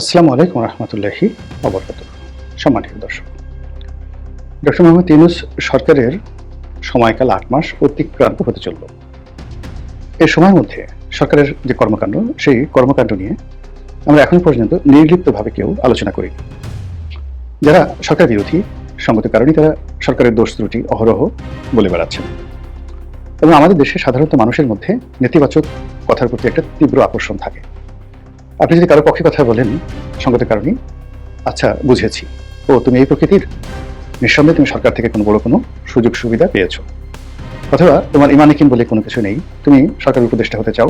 আসসালামু আলাইকুম রহমতুল্লাহি অবরকাত সম্মানিত দর্শক, ডক্টর মোহাম্মদ ইউনুস সরকারের সময়কাল আট মাস অতিক্রান্ত হতে চলল। এই সময়ের মধ্যে সরকারের যে কর্মকাণ্ড, সেই কর্মকাণ্ড নিয়ে আমরা এখন পর্যন্ত নির্লিপ্তভাবে কেউ আলোচনা করি যারা সরকার বিরোধী, সঙ্গত কারণেই তারা সরকারের দোষ ত্রুটি, অহরহ বলে বেড়াচ্ছেন। এবং আমাদের দেশে সাধারণত মানুষের মধ্যে নেতিবাচক কথার প্রতি একটা তীব্র আকর্ষণ থাকে। আপনি যদি কারও পক্ষে কথা বলেন সঙ্গতের কারণে আচ্ছা বুঝেছি। ও তুমি এই প্রকৃতির? নিঃসন্দেহে তুমি সরকার থেকে কোনো বড় কোনো সুযোগ সুবিধা পেয়েছ। অথবা তোমার ইমানিকিন বলে কোনো কিছু নেই, তুমি সরকার উপদেষ্টা হতে চাও,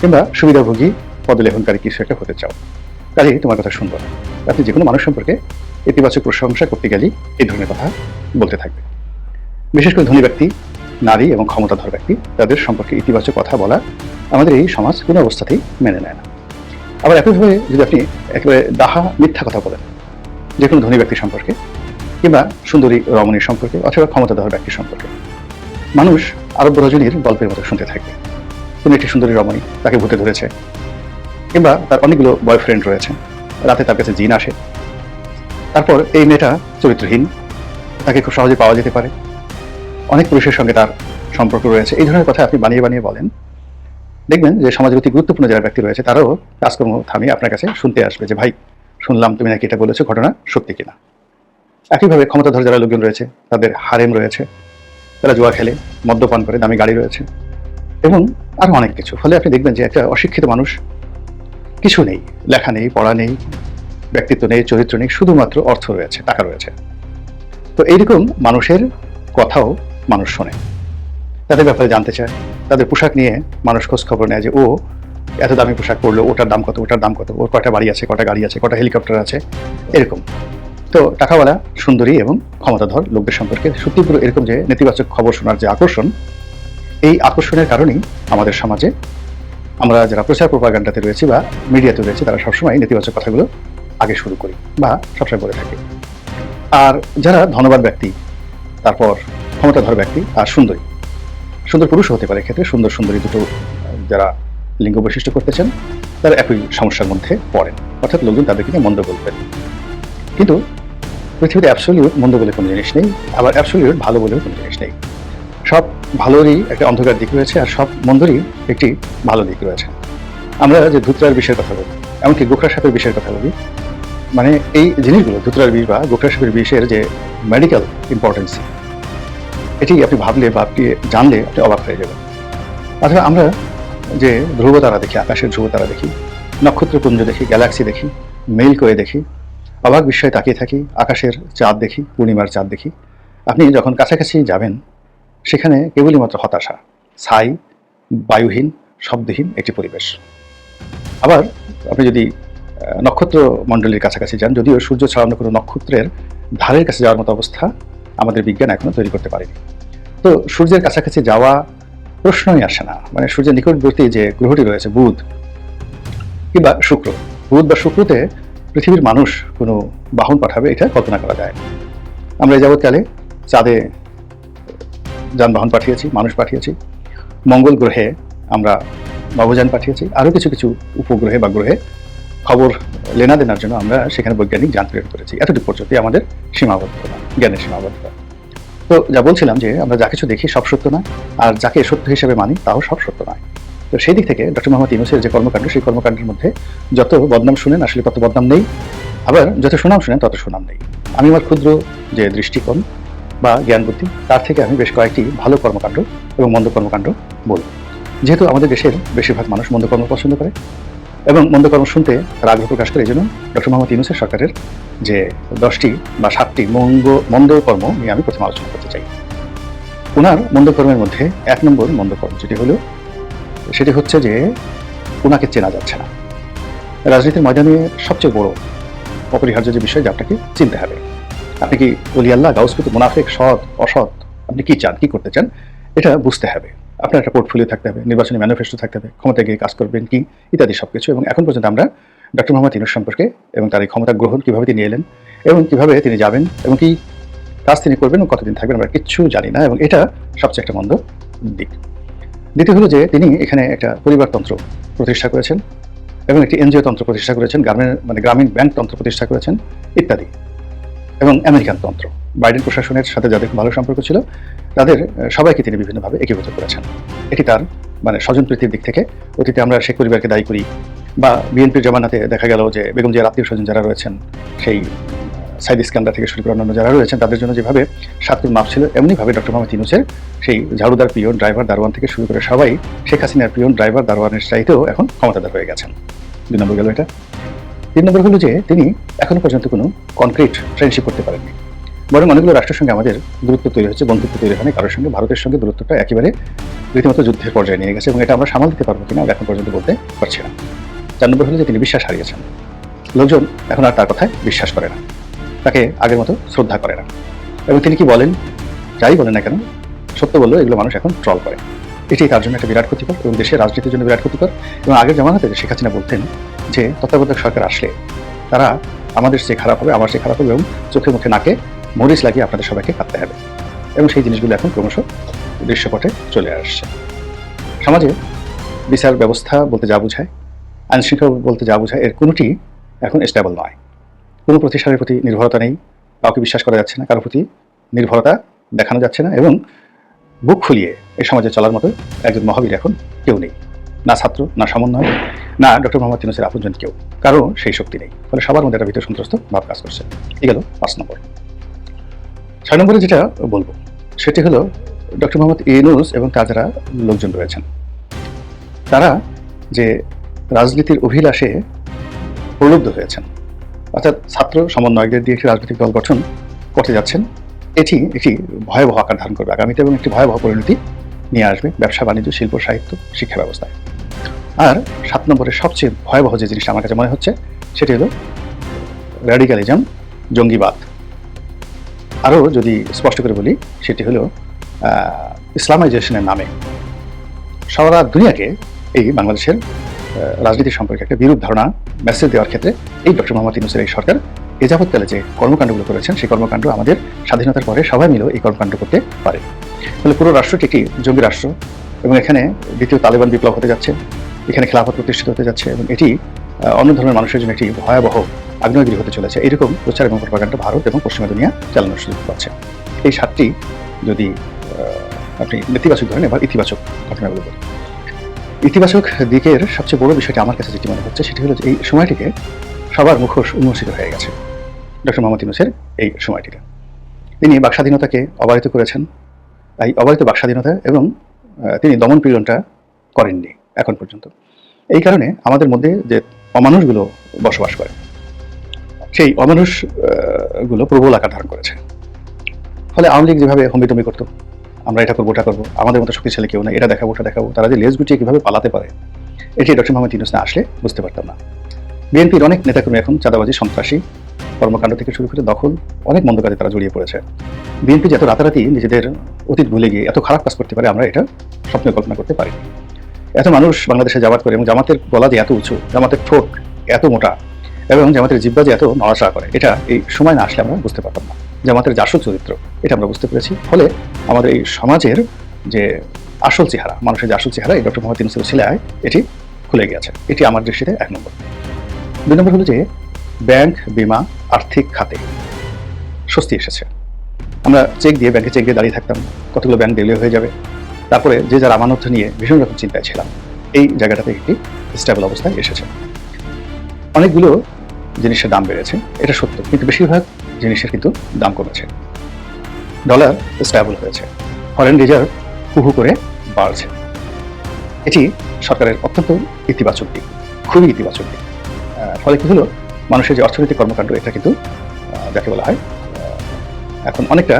কিংবা সুবিধাভোগী পদলেখনকারী কিছু একটা হতে চাও। কাজেই তোমার কথা শুনব না। আপনি যে কোনো মানুষ সম্পর্কে ইতিবাচক প্রশংসা করতে গেলেই এই ধরনের কথা বলতে থাকবে। বিশেষ করে ধনী ব্যক্তি, নারী এবং ক্ষমতাধর ব্যক্তি, তাদের সম্পর্কে ইতিবাচক কথা বলা আমাদের এই সমাজ কোনো অবস্থাতেই মেনে নেয় না। আবার একইভাবে যদি আপনি একেবারে ডাহা মিথ্যা কথা বলেন যে কোনো ধনী ব্যক্তি সম্পর্কে, কিংবা সুন্দরী রমণীর সম্পর্কে, অথবা ক্ষমতাধর ব্যক্তির সম্পর্কে, মানুষ আরব রজনীর গল্পের মতো শুনতে থাকবে কোনো একটি সুন্দরী রমণী তাকে ভূতে ধরেছে, কিংবা তার অনেকগুলো বয়ফ্রেন্ড রয়েছে, রাতে তার কাছে জিন আসে। তারপর এই মেয়েটা চরিত্রহীন, তাকে খুব সহজে পাওয়া যেতে পারে। অনেক পুরুষের সঙ্গে তার সম্পর্ক রয়েছে। এই ধরনের কথা আপনি বানিয়ে বানিয়ে বলেন দেখবেন যে সমাজের অতি গুরুত্বপূর্ণ যারা ব্যক্তি রয়েছে, তারাও কাজকর্ম থামিয়ে আপনার কাছে শুনতে আসবে যে, ভাই, শুনলাম তুমি নাকি এটা বলেছ, ঘটনা সত্যি কিনা? একইভাবে ক্ষমতাধর যারা লোকজন রয়েছে, তাদের হারেম রয়েছে, তারা জুয়া খেলে, মদ্যপান করে, দামি গাড়ি রয়েছে এবং আরও অনেক কিছু। ফলে আপনি দেখবেন যে একটা অশিক্ষিত মানুষ কিছু নেই, লেখা নেই, পড়া নেই, ব্যক্তিত্ব নেই, চরিত্র নেই, শুধুমাত্র অর্থ রয়েছে, টাকা রয়েছে। তো এইরকম মানুষের কথাও মানুষ শোনে, তাদের ব্যাপারে জানতে চায়। তাদের পোশাক নিয়ে মানুষ খোঁজ খবর নেয় যে, ও এত দামি পোশাক পরলো, ওটার দাম কত, ওটার দাম কত, ওর কটা বাড়ি আছে কটা গাড়ি আছে কটা হেলিকপ্টার আছে? এরকম। তো টাকাওয়ালা, সুন্দরী এবং ক্ষমতাধর লোকদের সম্পর্কে সত্যি পুরো এরকম যে নেতিবাচক খবর শোনার যে আকর্ষণ, এই আকর্ষণের কারণেই আমাদের সমাজে আমরা যারা প্রচার প্রপাগান্ডাতে রয়েছি বা মিডিয়াতে রয়েছে, তারা সবসময় নেতিবাচক কথাগুলো আগে শুরু করি বা সবসময় বলে থাকি। আর যারা ধনবান ব্যক্তি, তারপর ক্ষমতাধর ব্যক্তি আর সুন্দরী সুন্দর পুরুষ হতে পারে ক্ষেত্রে সুন্দর সুন্দরী দুটো যারা লিঙ্গ বৈশিষ্ট্য করতেছেন, তারা একই সমস্যার মধ্যে পড়েন। অর্থাৎ লোকজন তাদেরকে নিয়ে মন্দ বলবেন। কিন্তু পৃথিবীতে অ্যাবসলিউট মন্দ বলে কোনো জিনিস নেই, আবার অ্যাবসলিউট ভালো বলেও কোনো জিনিস নেই। সব ভালোরই একটা অন্ধকার দিক রয়েছে, আর সব মন্দরই একটি ভালো দিক রয়েছে। আমরা যে ধুতরার বিষয়ের কথা বলি, এমনকি গোখরা সাপের বিষয়ের কথা বলি মানে এই জিনিসগুলো, ধুতরার বিষ বা গোখরা সাপের বিষের যে মেডিকেল ইম্পর্টেন্স এটি আপনি ভাবলে বা আপনি জানলে আপনি অবাক হয়ে যাবেন। অথবা আমরা যে ধ্রুব তারা দেখি, আকাশের ধ্রুব তারা দেখি নক্ষত্রপুঞ্জ দেখি, গ্যালাক্সি দেখি, মেইল করে দেখি, অবাক বিস্ময়ে তাকিয়ে থাকি, আকাশের চাঁদ দেখি, পূর্ণিমার চাঁদ দেখি। আপনি যখন কাছাকাছি যাবেন, সেখানে কেবলই মাত্র হতাশা, ছাই, বায়ুহীন, শব্দহীন একটি পরিবেশ। আবার আপনি যদি নক্ষত্র মণ্ডলীর কাছাকাছি যান, যদিও সূর্য ছাড়ানো কোনো নক্ষত্রের ধারের কাছে যাওয়ার মতো অবস্থা আমাদের বিজ্ঞান এখনও তৈরি করতে পারেনি। তো সূর্যের কাছাকাছি যাওয়া প্রশ্নই আসে না। মানে সূর্যের নিকটবর্তী যে গ্রহটি রয়েছে, বুধ, কিংবা শুক্র। বুধ বা শুক্রতে পৃথিবীর মানুষ কোনো বাহন পাঠাবে, এটা কল্পনা করা যায়। আমরা যাবৎকালে চাঁদে যানবাহন পাঠিয়েছি, মানুষ পাঠিয়েছি। মঙ্গল গ্রহে আমরা নবযান পাঠিয়েছি। আরও কিছু কিছু উপগ্রহে বা গ্রহে খবর লেনা দেনার জন্য আমরা সেখানে বৈজ্ঞানিক যান প্রেরণ করেছি। এতটুকু পর্যন্তই আমাদের সীমাবদ্ধতা জ্ঞানের সীমাবদ্ধতা তো যা বলছিলাম যে আমরা যা কিছু দেখি সব সত্য নয়, আর যাকে সত্য হিসেবে মানি তাও সব সত্য নয়। তো সেই দিক থেকে ডক্টর মোহাম্মদ ইউনুসের যে কর্মকাণ্ড, সেই কর্মকাণ্ডের মধ্যে যত বদনাম শুনেন, আসলে তত বদনাম নেই। আবার যত সুনাম শুনেন, তত সুনাম নেই। আমি আমার ক্ষুদ্র যে দৃষ্টিকোণ বা জ্ঞান বুদ্ধি তার থেকে আমি বেশ কয়েকটি ভালো কর্মকাণ্ড এবং মন্দ কর্মকাণ্ড বলব। যেহেতু আমাদের দেশের বেশিরভাগ মানুষ মন্দ কর্ম পছন্দ করে এবং মন্দ কর্ম শুনতে তারা আগ্রহ প্রকাশ করে এই জন্য ডক্টর মোহাম্মদ ইউনুসের সরকারের যে দশটি বা সাতটি মঙ্গ, মন্দ কর্ম নিয়ে আমি প্রথমে আলোচনা করতে চাই। ওনার মন্দ কর্মের মধ্যে এক নম্বর মন্দ কর্ম যেটি হলো, সেটি হচ্ছে যে ওনাকে চেনা যাচ্ছে না। রাজনীতির ময়দানে সবচেয়ে বড় অপরিহার্য যে বিষয় যে আপনাকে চিনতে হবে। আপনি কি অলি আল্লাহ গাউসকুতু মুনাফেক, সৎ, অসৎ, আপনি কি চান, কি করতে চান, এটা বুঝতে হবে। আপনার একটা পোর্টফোলিও থাকতে হবে, নির্বাচনী ম্যানিফেস্টো থাকতে হবে, ক্ষমতায় গিয়ে কাজ করবেন কি, ইত্যাদি সব কিছু এবং এখন পর্যন্ত আমরা ডক্টর মোহাম্মদ ইনুস সম্পর্কে এবং তার এই ক্ষমতা গ্রহণ কীভাবে তিনি এলেন এবং কীভাবে তিনি যাবেন এবং কি কাজ তিনি করবেন এবং কতদিন থাকবেন আমরা কিচ্ছু জানি না। এবং এটা সবচেয়ে একটা মন্দ দিক। দ্বিতীয় হলো যে তিনি এখানে একটা পরিবারতন্ত্র প্রতিষ্ঠা করেছেন এবং একটি এনজিও তন্ত্র প্রতিষ্ঠা করেছেন গ্রামের মানে গ্রামীণ ব্যাংক তন্ত্র প্রতিষ্ঠা করেছেন, ইত্যাদি। এবং আমেরিকান তন্ত্র। বাইডেন প্রশাসনের সাথে যাদের ভালো সম্পর্ক ছিল, তাদের সবাইকে তিনি বিভিন্নভাবে একীভূত করেছেন। এটি তার মানে স্বজনপ্রীতির দিক থেকে, অতীতে আমরা শেখ পরিবারকে দায়ী করি বা বিএনপির জমানাতে দেখা গেল যে বেগম জিয়ার আত্মীয় স্বজন যারা রয়েছেন, সেই সাইদ ইস্কান্দার থেকে শুরু করে অন্যান্য যারা রয়েছেন, তাদের জন্য যেভাবে সাতকুর মাপ ছিল, এমনিভাবে ডক্টর মোহাম্মদ ইউনুসের সেই ঝাড়ুদার পিয়ন ড্রাইভার দারোয়ান থেকে শুরু করে সবাই শেখ হাসিনার পিয়ন ড্রাইভার দারোয়ানের চাইতেও এখন ক্ষমতাদার হয়ে গেছেন। দুই নম্বর গেল এটা। তিন নম্বর হলো যে তিনি এখনও পর্যন্ত কোনো কনক্রিট ফ্রেন্ডশিপ করতে পারেননি। বরং অনেকগুলো রাষ্ট্রের সঙ্গে আমাদের দূরত্ব তৈরি হচ্ছে, বন্ধুত্ব তৈরি হয়নি কারোর সঙ্গে ভারতের সঙ্গে দূরত্বটা একেবারে রীতিমতো যুদ্ধের পর্যায়ে নিয়ে গেছে এবং এটা আমরা সামাল দিতে পারব কিনা আমরা এখন পর্যন্ত বলতে পারছি না। চার নম্বর হলো যে তিনি বিশ্বাস হারিয়েছেন। লোকজন এখন আর তার কথায় বিশ্বাস করে না। তাকে আগের মতো শ্রদ্ধা করে না। এবং তিনি কি বলেন? যাই বলেন না কেন, সত্য বললেও এগুলো মানুষ এখন ট্রল করে। এটি তার জন্য একটা বিরাট ক্ষতিকর এবং দেশের রাজনীতির জন্য বিরাট ক্ষতিকর। এবং আগের জামানাতে শেখ হাসিনা বলতেন যে তত্ত্বাবধায়ক সরকার আসলে তারা আমাদের সে খারাপ হবে, আমার সে খারাপ হবে এবং চোখে মুখে নাকে মরিচ লাগিয়ে আপনাদের সবাইকে কাটতে হবে। এবং সেই জিনিসগুলো এখন ক্রমশ দৃশ্যপটে চলে আসছে। সমাজে বিচার ব্যবস্থা বলতে যা বোঝায় আইন শৃঙ্খলা বলতে যা বোঝায়, এর কোনোটি এখন স্টেবল নয়। কোনো প্রতিষ্ঠানের প্রতি নির্ভরতা নেই, কাউকে বিশ্বাস করা যাচ্ছে না, কারোর প্রতি নির্ভরতা দেখানো যাচ্ছে না এবং বুক খুলিয়ে এই সমাজে চলার মতো একজন মহাবীর এখন কেউ নেই। না ছাত্র, না সমন্বয়, না ডক্টর মোহাম্মদ ইউনুসের আপনজন কেউ। কারও সেই শক্তি নেই। ফলে সবার মধ্যে একটা ভিতর সন্ত্রস্ত ভাব কাজ করছে। এই গেল পাঁচ নম্বর। ছয় নম্বরে যেটা বলব, সেটি হলো ডক্টর মোহাম্মদ ইউনুস এবং তার লোকজন রয়েছেন। তারা যে রাজনীতির অভিলাষে প্রলুব্ধ হয়েছেন, অর্থাৎ ছাত্র সমন্বয়কদের দিয়ে একটি রাজনৈতিক দল গঠন করতে যাচ্ছেন, এটি একটি ভয়াবহ আকার ধারণ করবে আগামীতে এবং একটি ভয়াবহ পরিণতি নিয়ে আসবে ব্যবসা, বাণিজ্য, শিল্প, সাহিত্য, শিক্ষা ব্যবস্থায়। আর সাত নম্বরের সবচেয়ে ভয়াবহ যে জিনিসটা আমার কাছে মনে হচ্ছে, সেটি হলো র্যাডিক্যালিজম জঙ্গিবাদ। আরও যদি স্পষ্ট করে বলি, সেটি হলো ইসলামাইজেশনের নামে সারা দুনিয়াকে এই বাংলাদেশের রাজনীতি সম্পর্কে একটা বিরূপ ধারণা মেসেজ দেওয়ার ক্ষেত্রে এই ডক্টর মোহাম্মদ ইউনুসের এই সরকার এ যাবৎকালে যে কর্মকাণ্ডগুলো করেছেন, সেই কর্মকাণ্ড আমাদের স্বাধীনতার পরে সবাই মিলেও এই কর্মকাণ্ড করতে পারে। ফলে পুরো রাষ্ট্রটি একটি জঙ্গি রাষ্ট্র এবং এখানে দ্বিতীয় তালেবান বিপ্লব হতে যাচ্ছে, এখানে খেলাফত প্রতিষ্ঠিত হতে যাচ্ছে এবং এটি অন্য ধরনের মানুষের জন্য একটি ভয়াবহ আগ্নেয়গিরি হতে চলেছে। এরকম প্রচার এবং প্রপাগান্ডা ভারত এবং পশ্চিমা দুনিয়া চালানোর সুযোগ পাচ্ছে। এই সাতটি যদি আপনি নেতিবাচক ধরেন এবার ইতিবাচক ঘটনাগুলো বলি। ইতিবাচক দিকের সবচেয়ে বড় বিষয়টি আমার কাছে যেটি মনে হচ্ছে, সেটি হলো এই সময়টিকে সবার মুখোশ উন্মোচিত হয়ে গেছে। ডক্টর মোহাম্মদ ইউনুসের এই সময়টিতে। তিনি বাকস্বাধীনতাকে অবারিত করেছেন। এই অবারিত বাকস্বাধীনতা এবং তিনি দমন পীড়নটা করেননি এখন পর্যন্ত। এই কারণে আমাদের মধ্যে যে অমানুষগুলো বসবাস করে। সেই অমানুষগুলো প্রবল আকার ধারণ করেছে। ফলে আওয়ামী লীগ যেভাবে হম্বিতম্বি করতো, আমরা এটা করব, ওটা করব, আমাদের মতো শক্তিশালী কেউ না এটা দেখাবো, ওটা দেখাবো, তারা যে লেজ গুটিয়ে কীভাবে পালাতে পারে, এটি ডক্টর মোহাম্মদ ইউনুস না আসলে বুঝতে পারতাম না। বিএনপির অনেক নেতাকর্মী এখন চাঁদাবাজি, সন্ত্রাসী, কর্মকাণ্ড থেকে শুরু করে দখল, অনেক মন্দ কাজে তারা জড়িয়ে পড়েছে। বিএনপি যে এত রাতারাতি নিজেদের অতীত ভুলে গিয়ে এত খারাপ কাজ করতে পারে, আমরা এটা স্বপ্নে কল্পনা করতে পারি এত মানুষ বাংলাদেশে জামাত করে এবং জামাতের গলা যে এত উঁচু, জামাতের ঠোঁট এত মোটা এবং জামাতের জিব্বা যে এত নড়াচড়া করে, এটা এই সময় না আসলে আমরা বুঝতে পারতাম না। জামাতের যে আসল চরিত্র, এটা আমরা বুঝতে পেরেছি। ফলে আমাদের এই সমাজের যে আসল চেহারা, মানুষের যে আসল চেহারা, এই ডক্টর মোহাম্মদ ইউনুসের ছিলায় এটি খুলে গিয়েছে। এটি আমার দৃষ্টিতে এক নম্বর। দুই নম্বর হলো যে, ব্যাংক বিমা আর্থিক খাতে স্বস্তি এসেছে। আমরা চেক দিয়ে, ব্যাংকে চেক দিয়ে দাঁড়িয়ে থাকতাম, কতগুলো ব্যাংক দেউলিয়া হয়ে যাবে। তারপরে যে যার আমানত নিয়ে ভীষণ রকম চিন্তায় ছিলাম। এই জায়গাটাতে একটি স্টেবল অবস্থায় এসেছে। অনেকগুলো জিনিসের দাম বেড়েছে, এটা সত্য। কিন্তু বেশিরভাগ জিনিসের কিন্তু দাম কমেছে। ডলার স্টেবল হয়েছে। ফরেন রিজার্ভ হু হু করে বাড়ছে। এটি সরকারের অত্যন্ত ইতিবাচক দিক, খুবই ইতিবাচক দিক। ফলে কি হলো? মানুষের যে অর্থনৈতিক কর্মকাণ্ড, এটা কিন্তু যাকে বলা হয় এখন অনেকটা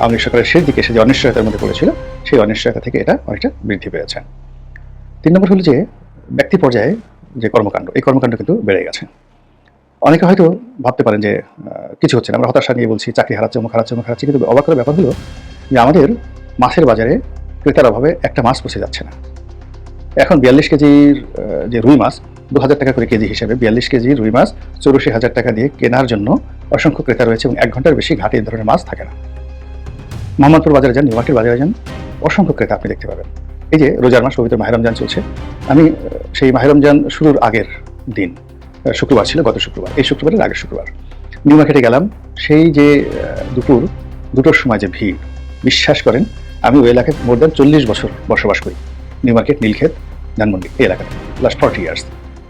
আওয়ামী সরকারের শেষ দিকে এসে যে অনিশ্চয়তার মধ্যে পড়েছিল সেই অনিশ্চয়তা থেকে এটা অনেকটা বৃদ্ধি পেয়েছে। তিন নম্বর হলো যে, ব্যক্তি পর্যায়ে যে কর্মকাণ্ড, এই কর্মকাণ্ড কিন্তু বেড়ে গেছে। অনেকে হয়তো ভাবতে পারেন যে কিছু হচ্ছে না। আমরা হতাশা নিয়ে বলছি, চাকরি হারাচ্ছে অমুক হারাচ্ছে অমুক হারাচ্ছে, কিন্তু অবাক করার ব্যাপার হলো যে, আমাদের মাছের বাজারে ক্রেতার অভাবে একটা মাছ পৌঁছে যাচ্ছে না। এখন বিয়াল্লিশ কেজির যে রুই মাছ দু হাজার টাকা করে কেজি হিসেবে বিয়াল্লিশ কেজি রুই মাছ, চৌরাশি হাজার টাকা দিয়ে কেনার জন্য অসংখ্য ক্রেতা রয়েছে এবং এক ঘণ্টার বেশি ঘাটে এই ধরনের মাছ থাকে না। মোহাম্মদপুর বাজারে যান নিউমার্কেট বাজারে যান। অসংখ্য ক্রেতা আপনি দেখতে পাবেন। এই যে রোজার মাস পবিত্র মাহেরমজান চলছে, আমি সেই মাহেরমজান শুরুর আগের দিন শুক্রবার ছিল, গত শুক্রবার, এই শুক্রবারের আগের শুক্রবার, নিউ মার্কেটে গেলাম, সেই যে দুপুর, দুটোর সময় যে ভিড়, বিশ্বাস করেন, আমি ওই এলাকায় মোর দ্যান চল্লিশ বছর বসবাস করি, নিউ মার্কেট, নীলক্ষেত, ধানমন্ডি, এই এলাকাতে লাস্ট ফর্টি ইয়ার্স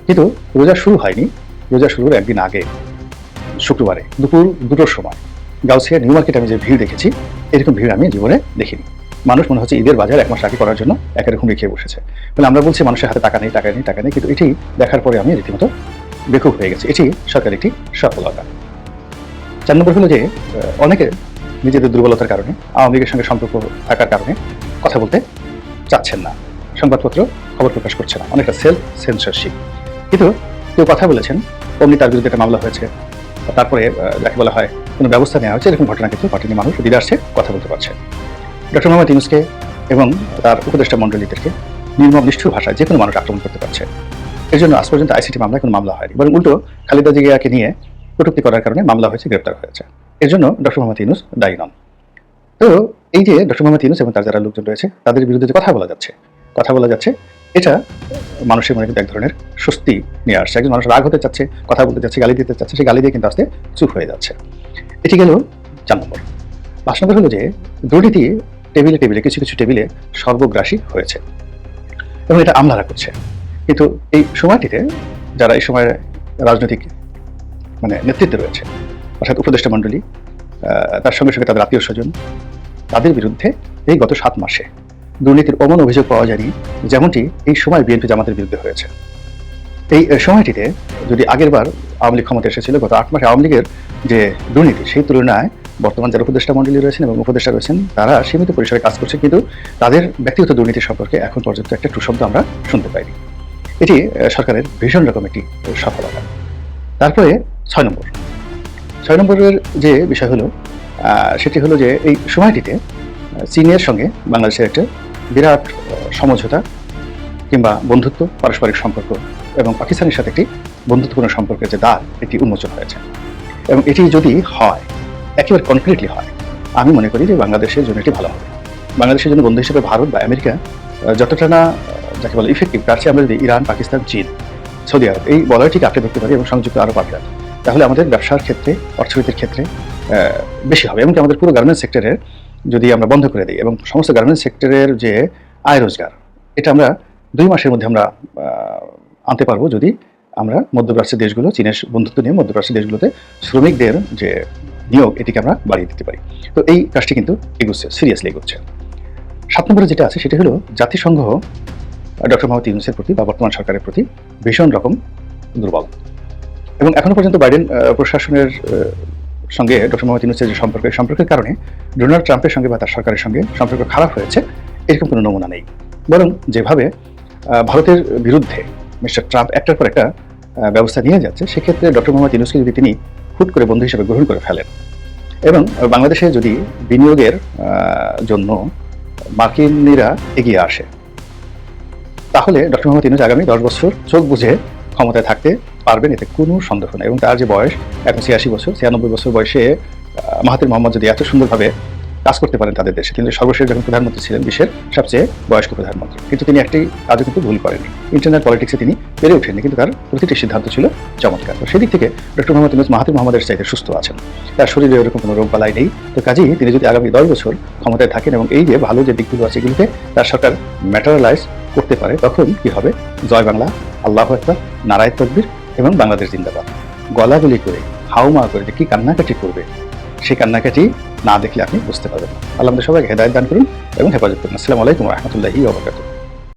কিন্তু রোজা শুরু হয়নি, রোজা শুরুর একদিন আগে, শুক্রবারে, দুপুর দুটোর সময়, গাউসিয়া নিউ মার্কেটে আমি যে ভিড় দেখেছি, এরকম ভিড় আমি জীবনে দেখিনি। মানুষ মনে হচ্ছে ঈদের বাজার এক মাস আগে করার জন্য একরকম রেখে বসেছে। বলে আমরা বলছি মানুষের হাতে টাকা নেই টাকা নেই টাকা নেই, কিন্তু এটি দেখার পরে আমি রীতিমতো বেকুব হয়ে গেছি। এটি সরকার একটি সফলতা। চার নম্বর হলো যে অনেকে নিজেদের দুর্বলতার কারণে, আওয়ামী লীগের সঙ্গে সম্পর্ক থাকার কারণে কথা বলতে চাচ্ছেন না। সংবাদপত্র খবর প্রকাশ করছে না। অনেকটা সেলফ সেন্সরশিপ কিন্তু কেউ কথা বলেছেন, অমনি তার বিরুদ্ধে একটা মামলা হয়েছে তারপরে যাকে বলা হয় কোনো ব্যবস্থা নেওয়া হয়েছে, এরকম ঘটনা কিন্তু ঘটেনি। মানুষ দিদার্সে কথা বলতে পারছে। ডক্টর মোহাম্মদ ইউনুসকে এবং তার উপদেষ্টা মণ্ডলীদেরকে নির্মম নিষ্ঠুর ভাষায় যে কোনো মানুষ আক্রমণ করতে পারছে। এর জন্য আজ পর্যন্ত আইসিটি মামলায় কোনো মামলা হয়নি। বরং উল্টো খালেদা জিয়াকে নিয়ে কটূক্তি করার কারণে মামলা হয়েছে, গ্রেপ্তার হয়েছে। এর জন্য ডক্টর মোহাম্মদ ইউনুস দায়ী নন। তো এই যে ডক্টর মোহাম্মদ ইউনুস এবং তার যারা লোকজন রয়েছে, তাদের বিরুদ্ধে যে কথা বলা যাচ্ছে, কথা বলা যাচ্ছে, এটা মানুষের মনে কিন্তু এক ধরনের স্বস্তি নিয়ে আসছে। একজন মানুষ রাগ হতে চাচ্ছে, কথা বলতে চাচ্ছে, গালি দিতে চাচ্ছে, সেই গালি দিয়ে কিন্তু আস্তে চুপ হয়ে যাচ্ছে। এটি গেল চার নম্বর। পাঁচ নম্বর হলো যে দুর্নীতি টেবিলে টেবিলে, কিছু কিছু টেবিলে সর্বগ্রাসী হয়েছে এবং এটা আমলারা করছে। কিন্তু এই সময়টিতে যারা এই সময় রাজনৈতিক মানে নেতৃত্বে রয়েছে, অর্থাৎ উপদেষ্টা মণ্ডলী তার সঙ্গে সঙ্গে তাদের আত্মীয় স্বজন, তাদের বিরুদ্ধে এই গত সাত মাসে দুর্নীতির অমন অভিযোগ পাওয়া যায়নি যেমনটি এই সময় বিএনপি জামাতের বিরুদ্ধে হয়েছে। এই সময়টিতে যদি আগের বার আওয়ামী লীগ ক্ষমতা এসেছিল, গত আট মাসে আওয়ামী লীগের যে দুর্নীতি, সেই তুলনায় বর্তমান যারা উপদেষ্টা মণ্ডলী রয়েছেন এবং উপদেষ্টা রয়েছেন, তারা সীমিত পরিসরে কাজ করছে, কিন্তু তাদের ব্যক্তিগত দুর্নীতি সম্পর্কে এখন পর্যন্ত একটা টু শব্দ আমরা শুনতে পাইনি। এটি সরকারের ভীষণ রকম একটি সফলতা। তারপরে ছয় নম্বর। ছয় নম্বরের যে বিষয় হলো সেটি হলো যে এই সময়টিতে চীনের সঙ্গে বাংলাদেশের একটা বিরাট সমঝোতা কিংবা বন্ধুত্ব, পারস্পরিক সম্পর্ক এবং পাকিস্তানের সাথে একটি বন্ধুত্বপূর্ণ সম্পর্কের যে দ্বার, এটি উন্মোচন হয়েছে। এবং এটি যদি হয় একেবারে কনক্রিটলি হয়। আমি মনে করি যে বাংলাদেশের জন্য এটি ভালো হবে। বাংলাদেশের জন্য বন্ধু হিসেবে ভারত বা আমেরিকা যতটা না যাকে বলে ইফেক্টিভ তার চেয়ে আমরা যদি ইরান, পাকিস্তান, চীন, সৌদি আরব, এই বলয়টিকে আঁকড়ে ধরতে পারি এবং সংযুক্ত আরব আমিরাত, তাহলে আমাদের ব্যবসার ক্ষেত্রে, অর্থনীতির ক্ষেত্রে বেশি হবে। এমনকি আমাদের পুরো গার্মেন্টস সেক্টরের যদি আমরা বন্ধ করে দিই এবং সমস্ত গার্মেন্টস সেক্টরের যে আয় রোজগার, এটা আমরা দুই মাসের মধ্যে আমরা আনতে পারব যদি আমরা মধ্যপ্রাচ্যের দেশগুলো, চীনের বন্ধুত্ব নিয়ে মধ্যপ্রাচ্যের দেশগুলোতে শ্রমিকদের যে নিয়োগ এটিকে আমরা বাড়িয়ে দিতে পারি। তো এই কাজটি কিন্তু এগুচ্ছে সিরিয়াসলি এগুচ্ছে। সাত নম্বরে যেটা আছে সেটি হলো জাতিসংঘ ডক্টর মোহাম্মদ ইউনুসের প্রতি বা বর্তমান সরকারের প্রতি ভীষণ রকম দুর্বল। এবং এখনও পর্যন্ত বাইডেন প্রশাসনের সঙ্গে ডক্টর মোহাম্মদ ইউনুসের যে সম্পর্ক, এই সম্পর্কের কারণে ডোনাল্ড ট্রাম্পের সঙ্গে বা তার সরকারের সঙ্গে সম্পর্ক খারাপ হয়েছে, এরকম কোনো নমুনা নেই। বরং যেভাবে ভারতের বিরুদ্ধে মিস্টার ট্রাম্প একটার পর একটা ব্যবস্থা নিয়ে যাচ্ছে, সেক্ষেত্রে ডক্টর মোহাম্মদ ইউনুসকে যদি তিনি হুট করে বন্ধু হিসেবে গ্রহণ করে ফেলেন। এবং বাংলাদেশে যদি বিনিয়োগের জন্য মার্কিনীরা এগিয়ে আসে, তাহলে ডক্টর মোহাম্মদ ইনুজ আগামী দশ বছর চোখ বুঝে ক্ষমতায় থাকতে পারবেন, এতে কোনো সন্দেহ নেই। এবং তার যে বয়স, এখন ছিয়াশি বছর, ছিয়ানব্বই বছর বয়সে মাহাতির মোহাম্মদ যদি এত সুন্দরভাবে কাজ করতে পারেন তাদের দেশে। কিন্তু সর্বশেষ যখন প্রধানমন্ত্রী ছিলেন বিশ্বের সবচেয়ে বয়স্ক প্রধানমন্ত্রী, কিন্তু তিনি একটি কাজও কিন্তু ভুল করেননি। ইন্টারনাল পলিটিক্সে তিনি পেরে ওঠেননি, কিন্তু তার প্রতিটি সিদ্ধান্ত ছিল চমৎকার। তো সেদিক থেকে ডক্টর মোহাম্মদ ইউনুস মাহাতির মোহাম্মদের চাইতে সুস্থ আছেন। তার শরীরে এরকম কোনো রোগ বালাই নেই। তো কাজেই তিনি যদি আগামী দশ বছর ক্ষমতায় থাকেন এবং এই যে ভালো যে দিকগুলো আছে এগুলোকে তার সরকার ম্যাটারালাইজ করতে পারে, তখন কি হবে? জয় বাংলা, আল্লাহ একবার নারায় তকবির এবং বাংলাদেশ জিন্দাবাদ। গলাগুলি করে হাউমা করে যে কি কান্নাকাটি করবে সেই কান্নাকাটি না দেখলে আপনি বুঝতে পারবেন আল্লাহ সবাইকে হেদায়ত দান করুন এবং হেফাজত করুন। আসসালামু আলাইকুম রহমতুল্লাহি ওবরাকাতুহ